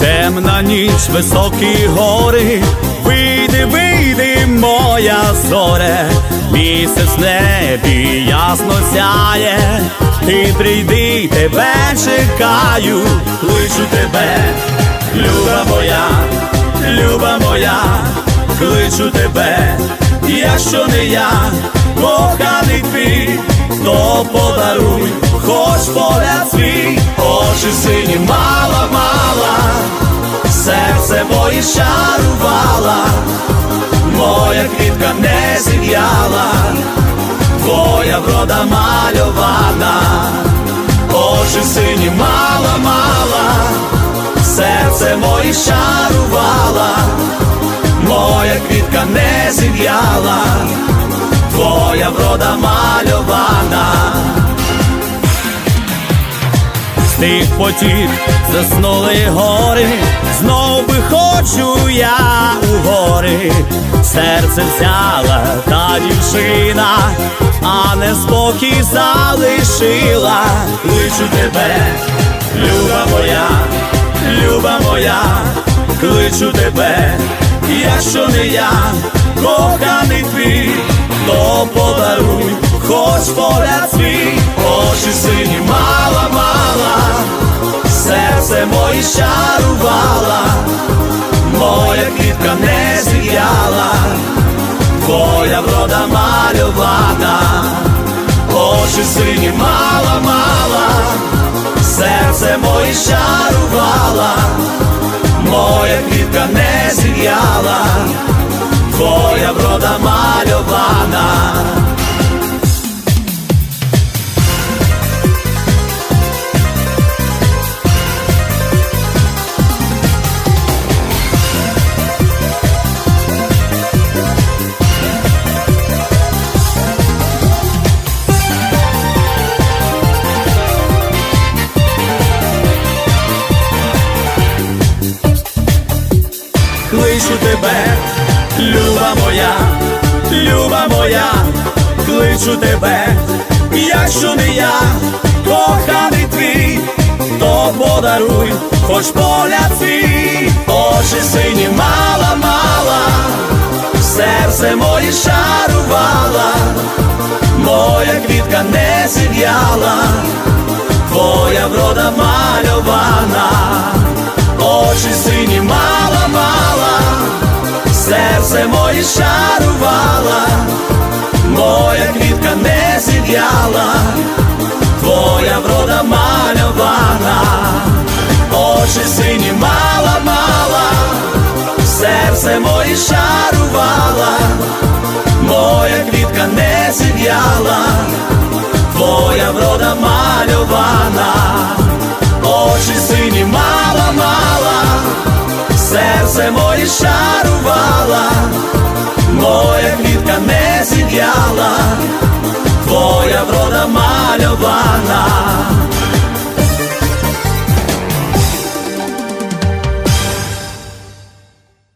темна ніч, високі гори, вийди, вийди, моя зоре, місяць небі ясно сяє, ти прийди, тебе чекаю, кличу тебе, люба моя, люба моя, кличу тебе, якщо не я, коханий твій, то подаруй, хоч погляд свій, очі сині мала, мала, серце моє шарувала, моя квітка не зів'яла, твоя врода мальована, очі сині мала, мала, серце моє шарувала, моя квітка не зів'яла, твоя врода мальована. Тих потік. Заснули гори, знов би хочу я у гори, серце взяла та дівчина, а не спокій залишила, кличу тебе, люба моя, люба моя, кличу тебе, якщо не я, коханий твій, то подаруй, хоч погляд свій, очі сині моє шарувала, моя квітка не зів'яла, твоя врода мальована, очі сині мала, мала, серце моє шарувала, моя квітка не зів'яла, твоя врода мальована. Кличу тебе, люба моя, люба моя, кличу тебе, якщо не я, коханий твій, то подаруй, хоч погляд свій, очі сині мала, мала, серце моє шарувала, моя квітка не зів'яла, твоя врода мальована. Очі сині мала, мала, серце моє шарувала, моя квітка не зів'яла, твоя врода мальована, очі сині мала, мала, серце моє шарувала, моя квітка не зів'яла, твоя врода мальована очі сині мала, мала, серце моє шарувала, моя квітка не зів'яла, твоя врода мальована.